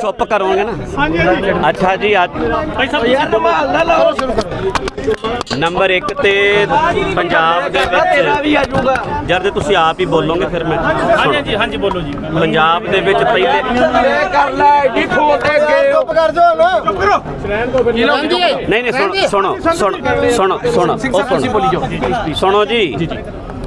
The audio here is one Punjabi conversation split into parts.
ਚੁੱਪ ਕਰੋਗੇ ਨਾ? ਹਾਂਜੀ ਹਾਂਜੀ। ਅੱਛਾ ਜੀ ਅੱਜ ਭਾਈ ਸਾਹਿਬ ਯਾਰ ਨਮਾਲ ਨਾ ਲਾਓ। ਨੰਬਰ 1 ਤੇ ਪੰਜਾਬ ਦੇ ਵਿੱਚ ਜਦ ਤੇ ਤੁਸੀਂ ਆਪ ਹੀ ਬੋਲੋਗੇ ਫਿਰ ਮੈਂ ਹਾਂਜੀ ਸੁਣੋ। ਹਾਂਜੀ ਬੋਲੋ ਜੀ। ਪੰਜਾਬ ਦੇ ਵਿੱਚ ਪਹਿਲੇ ਕਰ ਲੈ ਏਡੀ ਖੋਲ ਦੇ ਅੱਗੇ ਚੁੱਪ ਕਰ ਜਾ ਨਾ। ਨਹੀਂ ਨਹੀਂ ਸੁਣੋ ਸੁਣੋ ਸੁਣੋ ਸੁਣੋ ਸੁਣੋ ਸੁਣੋ। ਜੀ।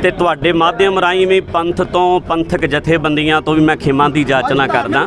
ਤੇ ਤੁਹਾਡੇ ਮਾਧਿਅਮ ਰਾਹੀਂ ਵੀ ਪੰਥ ਤੋਂ ਪੰਥਕ ਜਥੇਬੰਦੀਆਂ ਤੋਂ ਵੀ ਮੈਂ ਖਿਮਾ ਦੀ ਜਾਚਨਾ ਕਰਦਾ।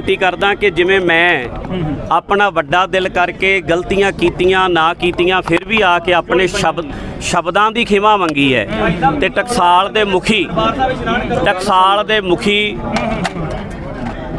ਬੇਨਤੀ ਕਰਦਾ ਕਿ ਜਿਵੇਂ ਮੈਂ ਆਪਣਾ ਵੱਡਾ ਦਿਲ ਕਰਕੇ ਗਲਤੀਆਂ ਕੀਤੀਆਂ, ਨਾ ਕੀਤੀਆਂ, ਫਿਰ ਵੀ ਆ ਕੇ ਆਪਣੇ ਸ਼ਬਦ ਸ਼ਬਦਾਂ ਦੀ ਖਿਮਾ ਮੰਗੀ ਹੈ। ਤੇ ਟਕਸਾਲ ਦੇ ਮੁਖੀ, ਟਕਸਾਲ ਦੇ ਮੁਖੀ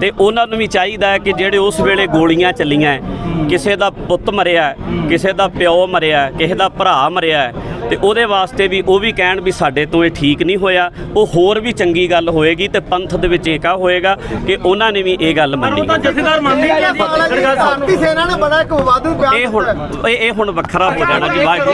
ਤੇ ਉਹਨਾਂ ਨੂੰ ਵੀ ਚਾਹੀਦਾ ਹੈ ਕਿ ਜਿਹੜੇ ਉਸ ਵੇਲੇ ਗੋਲੀਆਂ ਚੱਲੀਆਂ ਹੈ, ਕਿਸੇ ਦਾ ਪੁੱਤ ਮਰਿਆ ਹੈ, ਕਿਸੇ ਦਾ ਪਿਓ ਮਰਿਆ ਹੈ, ਕਿਸੇ ਦਾ ਭਰਾ ਮਰਿਆ ਹੈ, ਤੇ ਉਹਦੇ ਵਾਸਤੇ ਵੀ ਉਹ ਵੀ ਕਹਿਣ ਵੀ ਸਾਡੇ ਤੋਂ ਇਹ ਠੀਕ ਨਹੀਂ ਹੋਇਆ। ਉਹ ਹੋਰ ਵੀ ਚੰਗੀ ਗੱਲ ਹੋਏਗੀ ਤੇ ਪੰਥ ਦੇ ਵਿੱਚ ਏਕਾ ਹੋਏਗਾ ਕਿ ਉਹਨਾਂ ਨੇ ਵੀ ਇਹ ਗੱਲ ਮੰਨੀ ਜਥੇਦਾਰ ਮੰਨਦੇ ਆ। ਜੀ ਖੜਗਾ ਸਾਹਿਬ ਭਾਰਤੀ ਸੈਨਾ ਨੇ ਬੜਾ ਇੱਕ ਵਿਵਾਦੂ ਬਿਆਨ ਇਹ ਹੁਣ ਇਹ ਇਹ ਹੁਣ ਵੱਖਰਾ ਹੋ ਜਾਣਾ ਜੀ ਵਾਹਿਗੁਰੂ।